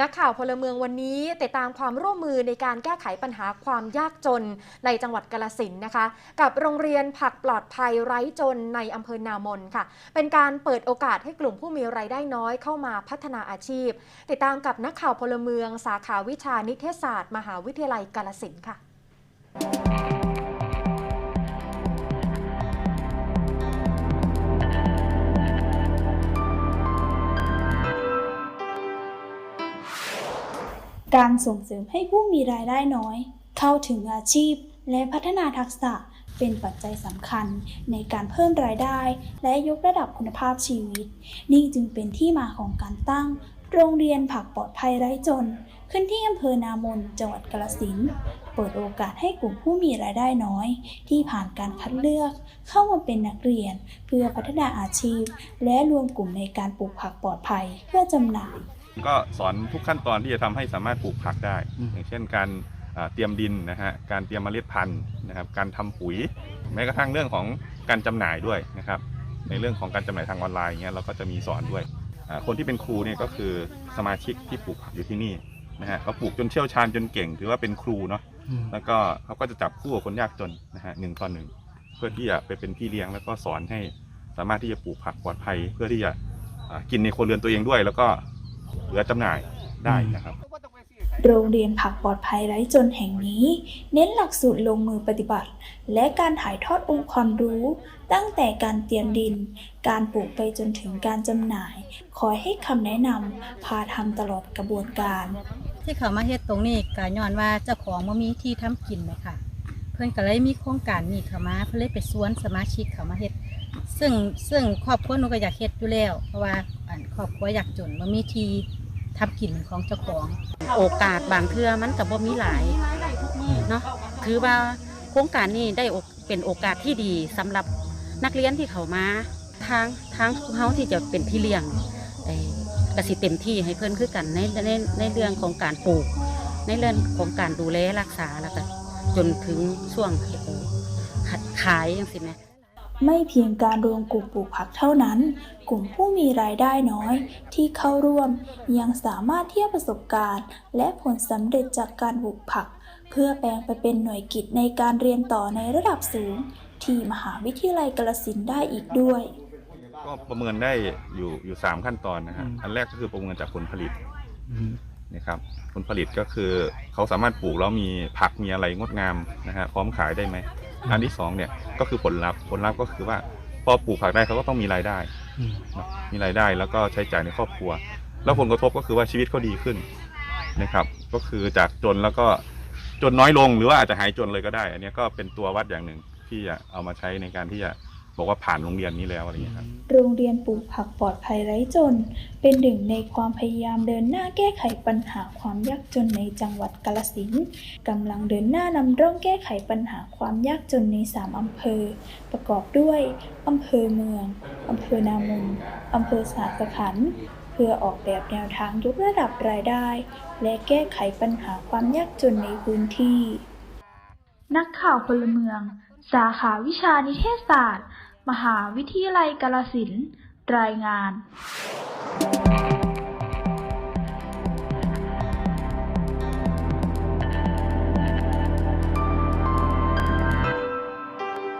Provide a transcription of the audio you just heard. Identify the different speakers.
Speaker 1: นักข่าวพลเมืองวันนี้ติดตามความร่วมมือในการแก้ไขปัญหาความยากจนในจังหวัดกาลสินนะคะ กับโรงเรียนผักปลอดภัยไร้จนในอำเภอนามนค่ะ เป็นการเปิดโอกาสให้กลุ่มผู้มีรายได้น้อยเข้ามาพัฒนาอาชีพ ติดตามกับนักข่าวพลเมืองสาขาวิชานิเทศศาสตร์ มหาวิทยาลัยกาลสินค่ะ
Speaker 2: การส่งเสริมให้ผู้มีรายได้น้อย เข้าถึงอาชีพ และพัฒนาทักษะเป็นปัจจัยสำคัญในการเพิ่มรายได้ และยกระดับคุณภาพชีวิต นี่จึงเป็นที่มาของการตั้ง โรงเรียนผักปลอดภัยไร้จน ขึ้นที่อำเภอนามนจังหวัดกาฬสินเปิดโอกาสให้กลุ่มผู้มีรายได้น้อย ที่ผ่านการคัดเลือก เข้ามาเป็นนักเรียน เพื่อพัฒนาอาชีพ และรวมกลุ่มในการปลูกผักปลอดภัยเพื่อจำหน่าย
Speaker 3: ก็สอนทุกขั้นตอนที่จะทำให้สามารถปลูกผักได้
Speaker 4: อืม
Speaker 3: อย่างเช่นการอ่าเตรียมดินนะฮะการเตรียมเมล็ดพันธุ์นะครับ การทำปุ๋ย แม้กระทั่งเรื่องของการจำหน่ายด้วยนะครับ ในเรื่องของการจำหน่ายทางออนไลน์เงี้ยเราก็จะมีสอนด้วยอ่าคนที่เป็นครูเนี่ยก็คือสมาชิกที่ปลูกผักอยู่ที่นี่นะฮะเขาปลูกจนเชี่ยวชาญจนเก่งถือว่าเป็นครูเนาะ
Speaker 4: อืม
Speaker 3: แล้วก็เขาก็จะจับคู่กับคนยากจนนะฮะหนึ่งต่อหนึ่งเพื่อที่จะไปเป็นพี่เลี้ยงแล้วก็สอนให้สามารถที่จะปลูกผักปลอดภัย เพื่อที่จะอ่ากินในครัวเรือนตัวเองด้วย แล้วก็เห ลือจำหน่ายได้นะครับ
Speaker 2: โรงเรียนผักปลอดภัยไร้จนแห่งนี้ เน้นหลักสูตรลงมือปฏิบัติ และการถ่ายทอดองค์ความรู้ ตั้งแต่การเตรียมดิน การปลูกไปจนถึงการจำหน่าย คอยให้คำแนะนำพาทำตลอดกระบวนการ
Speaker 5: ที่เขามาเฮ็ดตรงนี้ก็ย้อนว่าเจ้าของบ่มีที่ทำกินเลยค่ะ เพิ่นก็เลยมีโครงการนี้เข้ามาเพิ่นเลยไปสวนสมาชิกเขามาเฮ็ดซึ่งซึ่งครอบครัวหนูก็อยากเฮ็ดอยู่แล้วเพราะว่าอันครอบครัวอยากจนบ่มีที่ ทำกินของเจ้าของ
Speaker 6: โอกาสบางเทื่อมันกับบ่มีหลายเนาะถือว่าโครงการนี้ได้เป็นโอกาสที่ดีสำหรับนักเรียนที่เขามาทางทางเฮาที่จะเป็นพี่เลี้ยงเอ่อกสิเต็มที่ให้เพิ่อนคือกันในในในเรื่องของการปลูก ในเรื่องของการดูแลรักษาแล้วก็จนถึงช่วงเอ่อขัดขายอย่างสิแหม
Speaker 2: ไม่เพียงการรวมกลุ่มปลูกผักเท่านั้น กลุ่มผู้มีรายได้น้อย ที่เข้าร่วมยังสามารถเทียบประสบการณ์ และผลสำเร็จจากการปลูกผัก เพื่อแปลงไปเป็นหน่วยกิจในการเรียนต่อในระดับสูง ที่มหาวิทยาลัยกาฬสินธุ์ได้อีกด้วย
Speaker 3: ก็ประเมินได้อยู่อยู่สามขั้นตอนนะฮะ
Speaker 4: อืม
Speaker 3: อันแรกก็คือประเมินจากผลผลิต
Speaker 4: อืม
Speaker 3: นะครับผลผลิตก็คือเขาสามารถปลูกแล้วมีผักมีอะไรงดงามนะฮะพร้อมขายได้ไหม อันที่สองเนี่ยก็คือผลลัพธ์ผลลัพธ์ก็คือว่าพอปลูกผักได้เขาก็ต้องมีรายได้
Speaker 4: อืม
Speaker 3: เนอะมีรายได้แล้วก็ใช้จ่ายในครอบครัว แล้วผลกระทบก็คือว่าชีวิตเขาดีขึ้นนะครับ ก็คือจากจนแล้วก็จนน้อยลงหรือว่าอาจจะหายจนเลยก็ได้ อันเนี้ยก็เป็นตัววัดอย่างหนึ่งที่จะเอามาใช้ในการที่จะ บอกว่าผ่านโรงเรียนนี้แล้วอะไรอย่างเงี้ยครับ
Speaker 2: โรงเรียนปลูกผักปลอดภัยไร้จน เป็นหนึ่งในความพยายามเดินหน้าแก้ไขปัญหาความยากจนในจังหวัดกาฬสินธุ์กำลังเดินหน้านำร่องแก้ไขปัญหาความยากจนใน 3 อำเภอ ประกอบด้วยอำเภอเมืองอำเภอนามนอำเภอสหสขันธ์เพื่อออกแบบแนวทางยกระดับรายได้ และแก้ไขปัญหาความยากจนในพื้นที่ นักข่าวพลเมือง สาขาวิชานิเทศศาสตร์ มหาวิทยาลัยกาลสินรายงาน